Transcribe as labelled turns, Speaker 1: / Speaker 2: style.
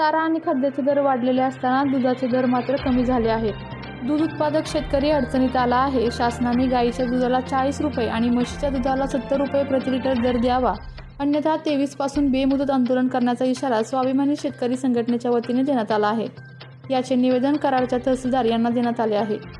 Speaker 1: चारा आणि खाद्याचे दर वाढलेले असताना दुधाचे दर मात्र कमी झाले आहेत. दूध उत्पादक शेतकरी अडचणीत आला आहे. शासनाने गाईच्या दुधाला चाळीस रुपये आणि म्हशीच्या दुधाला सत्तर रुपये प्रति लिटर दर द्यावा. अन्यथा तेवीसपासून बेमुदत आंदोलन करण्याचा इशारा स्वाभिमानी शेतकरी संघटनेच्या वतीने देण्यात आला आहे. याचे निवेदन कराडच्या तहसीलदार यांना देण्यात आले आहे.